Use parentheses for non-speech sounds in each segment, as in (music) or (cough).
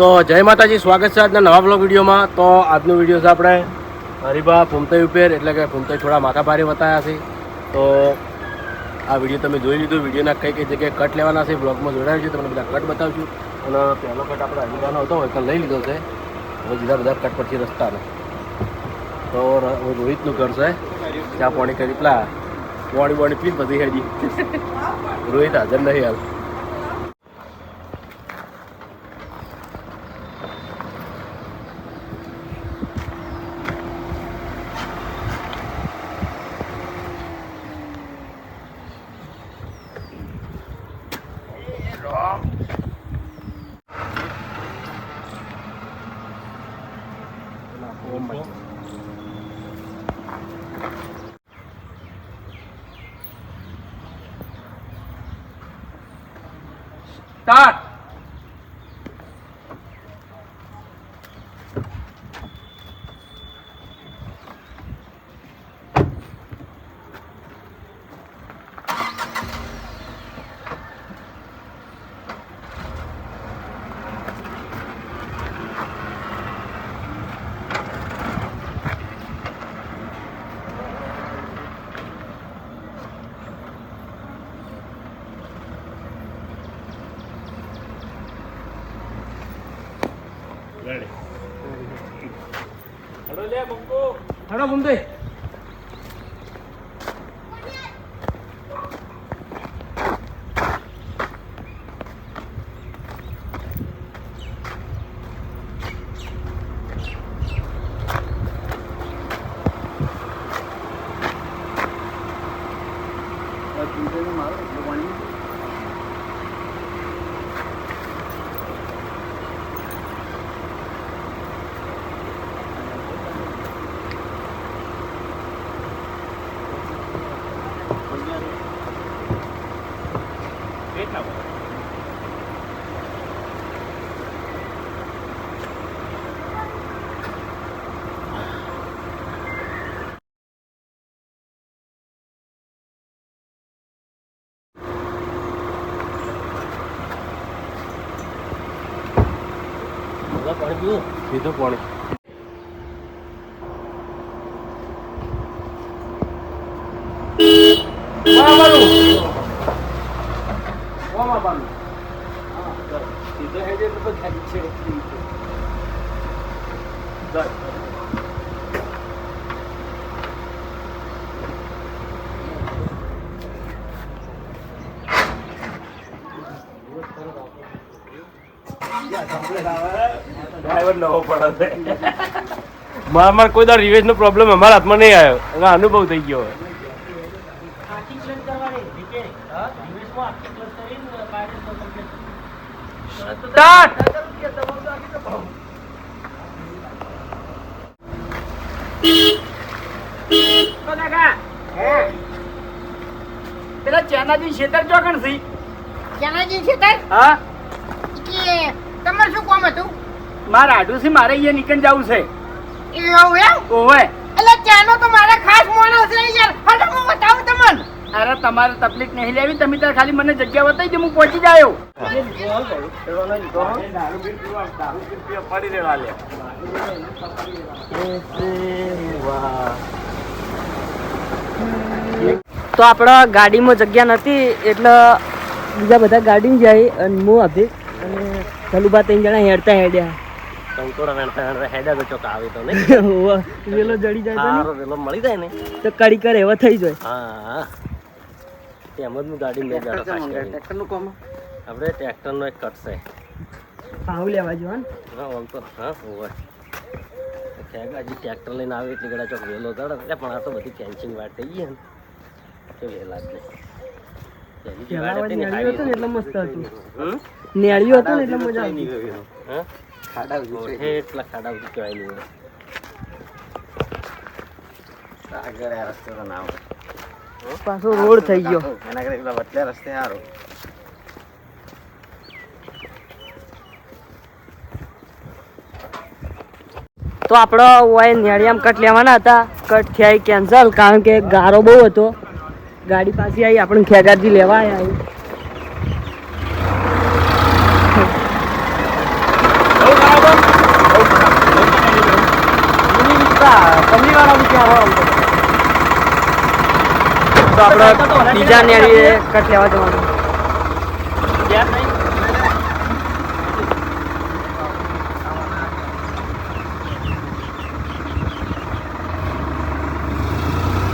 તો જય માતાજી, સ્વાગત છે આજના નવા બ્લોગ વિડીયોમાં. તો આજનો વીડિયો છે આપણે હરીબા ફૂમતઈ ઉપેર એટલે કે ફૂમતઈ થોડા માથાભારી બતાવ્યા છે. તો આ વીડિયો તમે જોઈ લીધું, વિડીયોના કઈ કઈ જગ્યાએ કટ લેવાના છે બ્લોગમાં જોડાયું છે, તમને બધા કટ બતાવશું અને પહેલો કટ આપણે હરિભાનો હતો એટલે લઈ લીધો છે. હવે બીજા બધા કટ પરથી રસ્તાનો. તો રોહિતનું ઘર છે. ચા પાણી કરી, પેલા પાણી પાણી પી બધી હેજી રોહિત હાજર નહીં હાલ. কাঠ 뭔데? સ્ટાર્ટ હડો ઘૂમતે પાણી. પડે મારા કોઈ દાડ રિવેજ નો પ્રોબ્લેમ અમારા હાથમાં નહીં આવ્યો. અનુભવ થઈ ગયો સ્ટાર્ટ! પેલા ચેનાજી છેતર ચોકણ સી? ચેનાજી શેતર? હા? કે તમારે શું કામ હતું? મારા આડુસી મારે અહીંયા નીકળી જવું છે. એવું એમ? ઓવે. એટલે ત્યાંનો તો મારા ખાસ માણસ છે યાર. હટ હું બતાવું તમને. અરે તમારે તકલીફ નહીં લેવી તમે ત્યાં ખાલી મને જગ્યા બતાવી દે હું પહોંચી જાયો તો આપણા ગાડીમાં જગ્યા નથી એટલે બીજા બધા ગાડી જાય અને હું આપી અને ચલુબા ત્રણ જણા હેડતા હેડ્યા. (laughs) વેલો જડી જાય મળી જાય ને. તો કડી કરે એવા થઈ જાય. હા. તેમ જ હું ગાડી લઈ કોમ આપણે ટ્રેક્ટર નો એક કટ છે. આવું લેવા જો હા આમ તો હા ખેગ હજી ટ્રેક્ટર લઈને આવે એટલે ગળા ચોક વહેલો દડ. એટલે પણ આ તો બધી કેન્સિંગ વાત થઈ ગઈ ને. તો વહેલા જ નહીં એટલે મસ્ત હતું. નેળિયું હતું એટલે મજા આવી હા? ઓહે, એટલા ખાડા સુધી કહેવાય નહીં. હોય. પાછો રોડ થઈ ગયો એના કરતા પેલા વચ્ચે રસ્તે સારો તો આપણો ઓય નેળિયામ કટ લેવાના હતા કટ થયા કેન્સલ કારણ કે ગારો બહુ હતો ગાડી પાછી આવી આપણને ખેગારથી લેવા આવ્યા આવી તો આપણે બીજા નેળીએ કટ લેવા જવાનું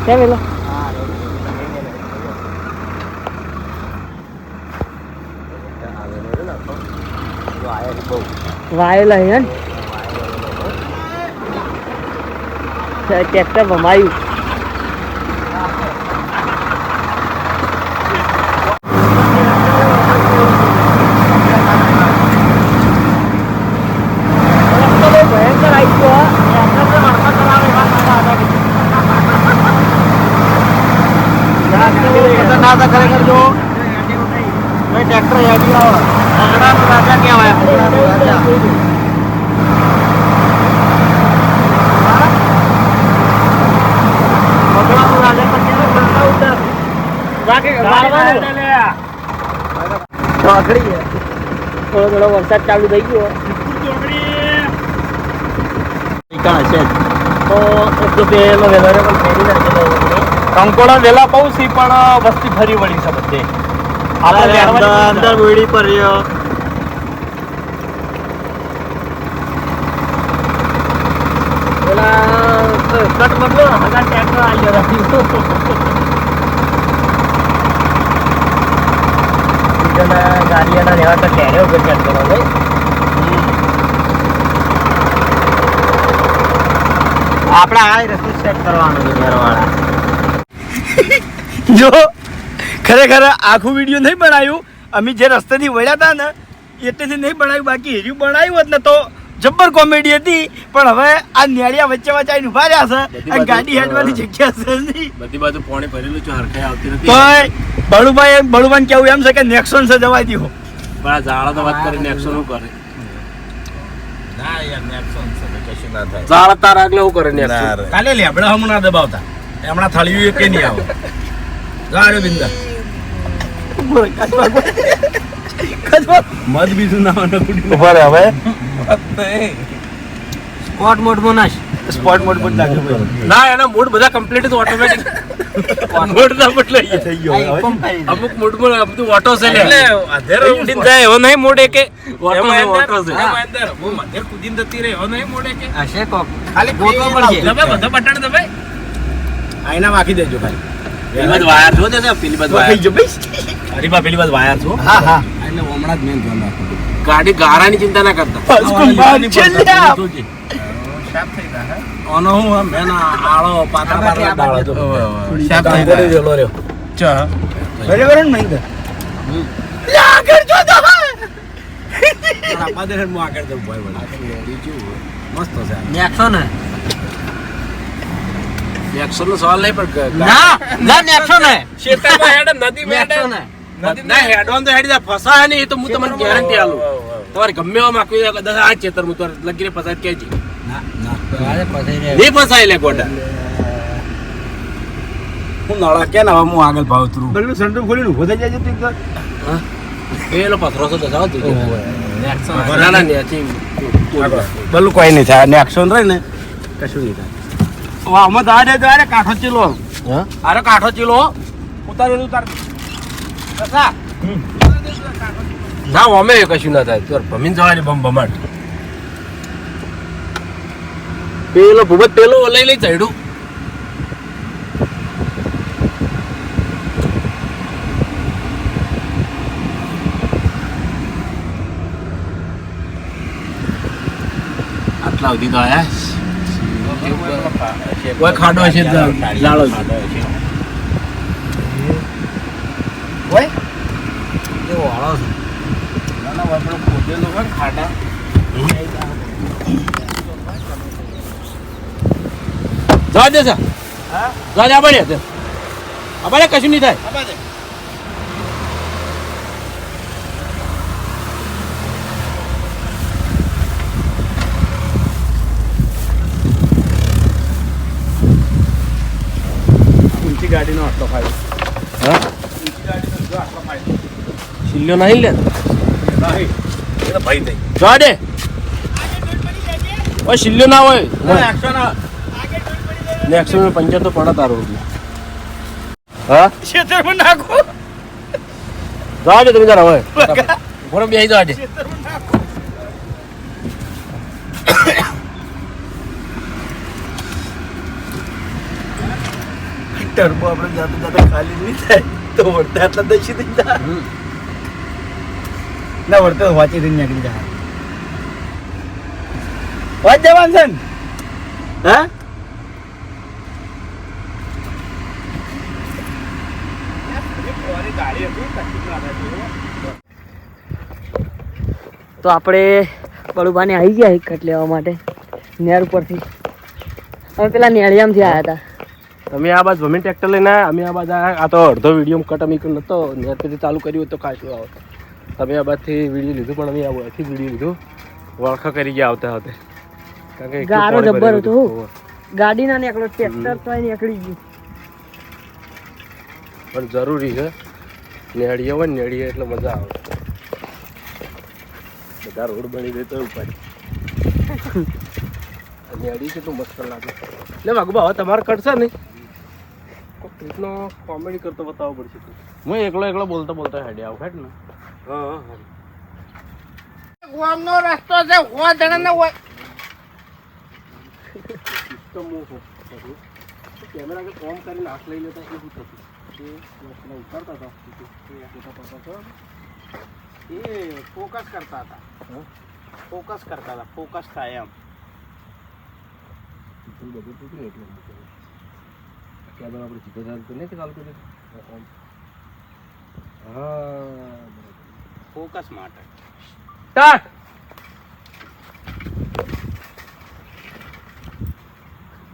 કેમ એલો? વાયેલા હે ને? ટ્રેક્ટર ભમાયું ભયંકર આવી ગયો ખતરનાક ખરેખર જો ભાઈ ટ્રેક્ટર યાદી આવે. પગડાનો રાજા કહેવાય રાજા ગયા થોડો થોડો વરસાદ ચાલુ થઈ ગયો એક તો પેલો વેલારે પણ ફેરી નાખેલો હતો. કંકોડા વેલા બહુ સી પણ વસ્તી ફરી વળી છે બધે. આપણે અંદર વીડી પર રહ્યો. કટ બદલો હગા ટ્રેક્ટર આવ્યો રાખ્યું ગાડીઓના રહેવા તો ઉપર ટ્રેક્ટરો નહીં આપણે આ રસ્તો સેટ કરવાનો છે ઘરવાળા. જો ખરેખર આખું વીડિયો નહીં બનાવ્યું અમે જે રસ્તેથી વળ્યા હતા ને એટલેથી નહીં બનાવ્યું બાકી હેર્યું બનાવ્યું હોત ને તો જબ્બર કોમેડી હતી. પણ હવે આ નેળિયા વચ્ચે વચ્ચે આવીને ઊભા રહ્યા છે અને ગાડી હેડવાની જગ્યા છે નહીં. બધી બાજુ પોણી ભરેલું છે હરખાઈ આવતી નથી. તો બળુભાઈ બળુભાઈ કેવું એમ છે કે નેક્સોન છે જવા દીધો પણ આ ઝાડા તો વાત કરી નેક્સોન શું કરે? ઝાડ તાર આગળ શું કરે ને action? કાલે લે આપણે હમણાં દબાવતા. હમણાં થળિયું કે નહીં આવે? ગાડો બિંદા મધ બીજું ના કુડી રે હવે સ્પોટ મોડમાં નાશ સ્પોટ મોડ પર નાખ્યો ના એના મૂડ બધા કમ્પ્લીટ ઓટોમેટિક મોડ ના બદલાઈ થઈ ગયો અમુક મૂડમાં બધું ઓટો છે એટલે અધેર ઉડીન જાય એવો નહીં મૂડ એકે ઓટો એમાં ઓટો છે. એમાં અંદર હું મધેર કુદીન દતી રહે એવો નહીં મોડે એકે હશે કોક ખાલી ગોતવા પડશે દબાઈ બધો બટન દબાય આઈના વાકી દેજો ખાલી પેલી બાજુ વાયર છે પેલી બાજુ વાયર જો અરે બા પેલી વાયા છો? હા હા. એટલે હમણાં જ મેં ધ્યાન રાખું ગાડી ગારાની ચિંતા ના કરતા. ઓનો હું મેં આળો પાતળા પાતળા દાળો તો શાપ થઈ ગયો. રેલો રહ્યો. ચા બરાબર ને મહિન્દર? આગળ જો તો. આપા દે હું આગળ જઉં ભાઈ મસ્ત છે. નેક્સો ને. એક્શન નો સવાલ નહીં પણ ના ના નેક્સો ને ખેતરમાં હેડે નદી માં નેક્સો ને ના હેડવાન તો હેડી ફસાય નહીં એ તો હું તમને ગેરંટી આલું તમારે ગમે એવા માકવી જાય દસ આ ચેતર હું તમારે લગીને ફસાય કેજી ના ના નહીં ફસાય લે ગોડા. હું નળા કે ના હું આગળ ભાવ તું પેલું સંડુ ખોલીને ઊભો થઈ જાય તું પેલો પથરો તો જાઓ તું ના ના ન્યાથી પેલું કોઈ નહીં થાય. ને એક્શન રહે ને. કશું નહીં થાય. તો આડે તો આડે કાઠો ચીલો. અરે કાઠો ચીલો. ઉતાર કસા ના અમે કશું ના થાય. તો ભમીન જવાની બમ ભમાટ પેલો ભૂપત પેલો લઈ લઈ ચડ્યું. આટલા સુધી તો આયા. કોઈ ખાડો છે. ઓય? એ વાળો છે. ના ના આપણે ખોદેલો હોય ખાડા. જવા દે સર જવા દે આપણે આપણે કશું નહીં થાય. ગાડીનો આટલો ફાયદો. હા? આટલો ફાયદો છિલ્લો નહીં લે. નહીં. એ તો ભાઈ નહીં. જવા દે ઓય શિલ્યો ના હોય. ને એકસો ને. પડે તારું હા? ખેતરમાં નાખો. જવા દે તમે જરા હવે બરોબર બેસી જવા દે ટર્બો આપણે જાતે જાતે ખાલી નહીં થાય તો વળતા આટલા દસી જાય. ના વળતા વાંચી દઈ નીકળી જાય. વાંચ જવાન છે હા? તો આપણે બળુભાને આવી ગયા હિકટ લેવા માટે નેર ઉપરથી. અમે પેલા નેળિયામથી આવ્યા હતા. તમે આ બાદ જમીન ટ્રેક્ટર લઈને અમે આ બાજુ આ તો અડધો વીડિયો કટ અમે નતો. નેરથી ચાલુ કર્યું હોય તો ખાસું આવે તમે આ બાદથી વીડિયો લીધું પણ અમે આ બાજુથી વીડિયો લીધું. વળખા કરી ગયા આવતા આવતે. કારણ કે ગારો જબ્બર હતો. ગાડી ના નીકળો ટ્રેક્ટર તો નીકળી ગયું. પણ જરૂરી છે. નેડીએ હોય નેડીએ એટલે મજા આવે. બધા રોડ બની ગયો તો ઉપાય. (laughs) છે કેટલું મસ્ત લાગે. એટલે વાગુબા હવે તમારે કટશે ને કોક રીતનો કોમેડી કરતો બતાવવો પડશે હું એકલો એકલો બોલતો બોલતો હેડે આવું હેડ ને હા ગામનો રસ્તો છે હો જણાનો હોય તો કરું. કેમેરા કે ફોન કરીને હાથ લઈ લેતા એવું થતું એ પેલા ઉતારતા હતા એ ફોકસ કરતા હતા ફોકસ કરતા હતા ફોકસ થાય એમ બધું બધું તૂટ્યું એટલે કેમેરા આપણે સીધો ચાલુ તો નહીં ચાલુ કરી. હા. બરાબર. ફોકસ માટે. સ્ટાર્ટ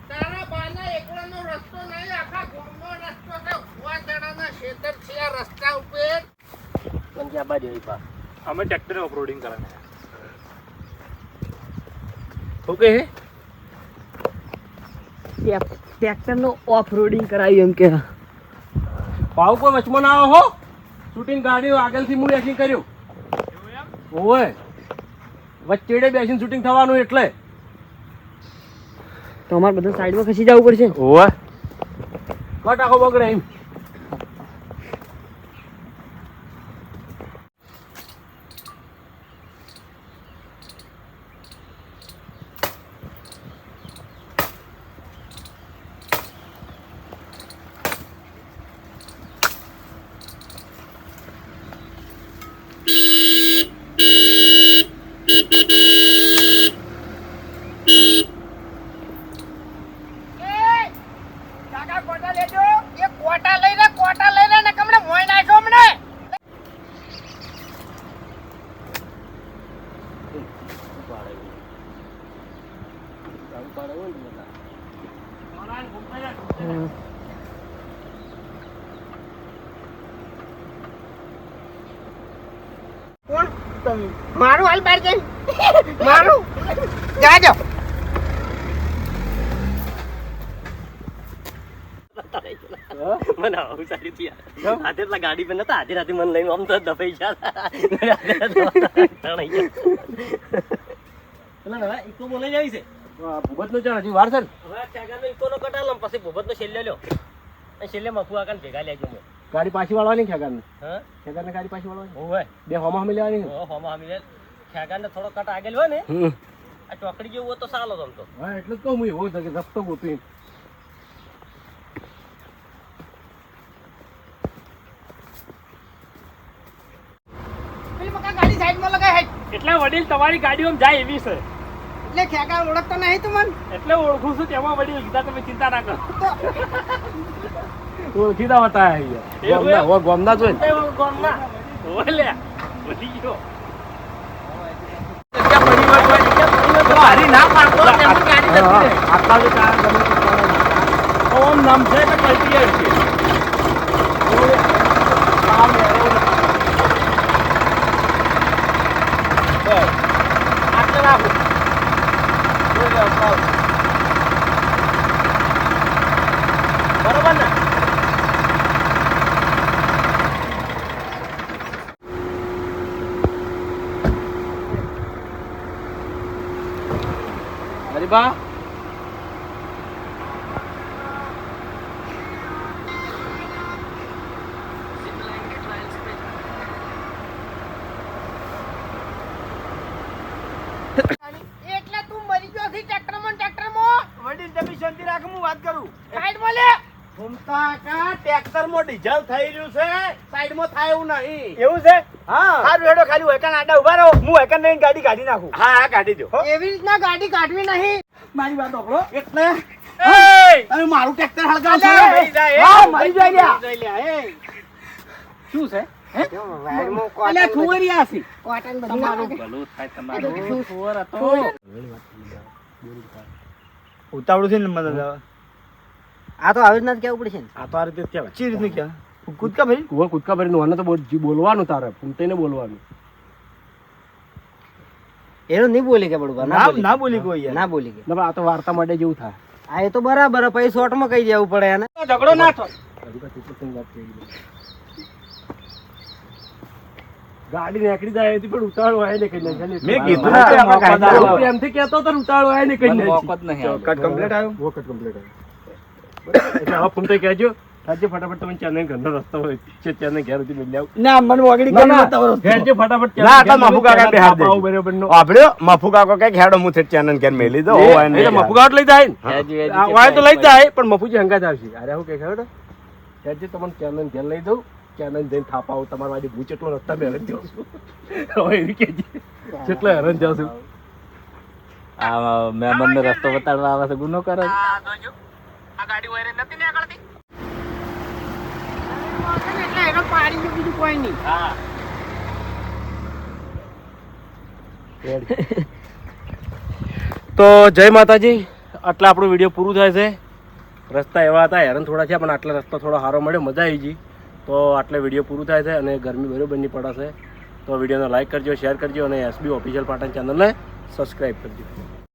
તારા બાના એકલાનો રસ્તો નહીં આખા ગામનો રસ્તો છે. હો જણાના ખેતર છે આ રસ્તા ઉપર. પણ ક્યાં બાજુ આવી પા? અમે ટ્રેક્ટર ઓફરોડિંગ કરવાના ઓકે હે ટ્રેક્ટરનું ઓફ રોડિંગ કરાવી એમ કે. ભાવ કોઈ વચમાં ના આવો હો. શૂટિંગ ગાડી આગળથી હું એક્ટિંગ કર્યું. ઓય. વચ્ચેડે બેસીને શૂટિંગ થવાનું એટલે. તો અમારે બધા સાઈડમાં ખસી જવું પડશે. ઓય. કટ આખો બગડે એમ એ કાકા કોટા લેજો એ કોટા લઈ લે કોટા લઈ લે ને કમણે મોય નાખો હમણે હમ. કોણ તમે મારું હાલ બાર જઈ મારું જાજો મને આવું સારી હાથે ગાડી પર નતા હાથે રાતે મને લઈને આમ તો દફાઈ ગયા. તણાઈ ગયા પેલા હવે ઇકો બોલાઈ જાય છે ભૂપતનું હજી વાર છે ને? કટાલો પછી ભૂપતનો છેલ્લે લ્યો. છેલ્લે મફુ આકાને ભેગા લેજો મેં ગાડી પાછી વાળવાની ખેગાર હા? ખેગાર ને ગાડી પાછી વાળવાની? બે હોમાં હમી લેવાની હોમાં હમી થોડો કટ આગળ હોય ને. આ ચોકડી જેવું તો સારો તમ તો. હા એટલે તો હું એવો કે રસ્તો ગોતું ગાડી. એટલે વડીલ તમારી ગાડીઓ જાય એવી છે. એટલે ખેગા ઓળખતો નહીં તું મન? એટલે ઓળખું છું તેમાં વડીલ કીધા તમે ચિંતા ના કરો. (laughs) ઓળખીતા હતા અહીંયા. ગોમના ગોમના જોઈ. ગોમના. ઓલે વડી ગયો. હારી ના પાડતો તેમ ગાડી જતી રહે આખા. ઓમ નામ છે કે પલટી છે Aba? એટલે તું મરી હું વાત કરું. સાઈડ બોલે. ઘૂમતા કા ટ્રેક્ટરમાં ડીઝલ થઈ રહ્યું છે? સાઈડમાં થાય એવું નહીં. એવું છે? હા. સારું ખાલી આડા ઊભા રહો. હું વેકન લઈને ગાડી કાઢી નાખું. હા હા કાઢી દો એવી રીતના ગાડી કાઢવી નહીં. મારી વાત ઓકળો એટલે તમે મારું ટ્રેક્ટર અલ્યા, ને? હા, મારી મરી લ્યા જાય જાય. એ. શું છે? છે. ઉતાવળું છે ને મને આ તો આવી રીતના કેવું પડશે ને. આ તો આ રીતે જ ચી રીતનું ક્યાં કૂદકા ભરી? કૂદકા ભરીને આને તો બોલ- બોલવાનું તારે તેને બોલવાનું. એનું નહીં બોલી કે બડું ના ના બોલી. કોઈ ના બોલી કે. આ તો વાર્તા માટે જેવું થાય. આ એ તો બરાબર પછી શોર્ટમાં કહી દેવું પડે એને. ઝઘડો ના થાય. ગાડી નીકળી જાય એથી પણ ઉતાળો હોય ને કઈ નહીં મેં કીધું ને ગાડી હું કહેતો તો ને ઉતાવળ ને કઈ નહીં વખત કમ્પ્લીટ આવ્યો? વખત કમ્પ્લીટ આવ્યો. એટલે હવે કહેજો. આજે ફટાફટ તમે ચેન્નઈ ઘરનો રસ્તો હોય છે ઘેર સુધી મિલી આવો. ના મને વગડી ના, ના, ફટાફટ ના, કાકા. આપડ્યો મફુ કાકો કંઈક હેડો હું થેટ ચેનન કેન મેલી દો તો મફુ લઈ જાય ને. આ વાય તો લઈ જાય પણ મફુજી હંગાત આવશે. અરે હું કે ખબર તમને ચેનલ ઘેર લઈ દઉં ચેનલ જઈને થાપા આવું તમારા વાડી હું કેટલો રસ્તા મેં હેરાન જાઉં છું. હવે એવી કે કેટલો હેરાન જાઉં છું. આ મહેમાન ને રસ્તો બતાડવા આવે છે ગુનો કરે એટલે એને પાડી દો, બીજું કોઈ નહીં. તો જય માતાજી આટલા આપણો વીડિયો પૂરું થાય છે. રસ્તા એવા હતા હેરાન થોડા છે પણ આટલા રસ્તો થોડો સારો મળ્યો મજા આવી ગઈ. તો આટલે વીડિયો પૂરું થાય છે અને ગરમી બરોબરની પડે છે. તો વિડીયોને લાઇક કરજો શેર કરજો અને એસબી ઓફિશિયલ પાટણ ચેનલને સબસ્ક્રાઈબ કરજો.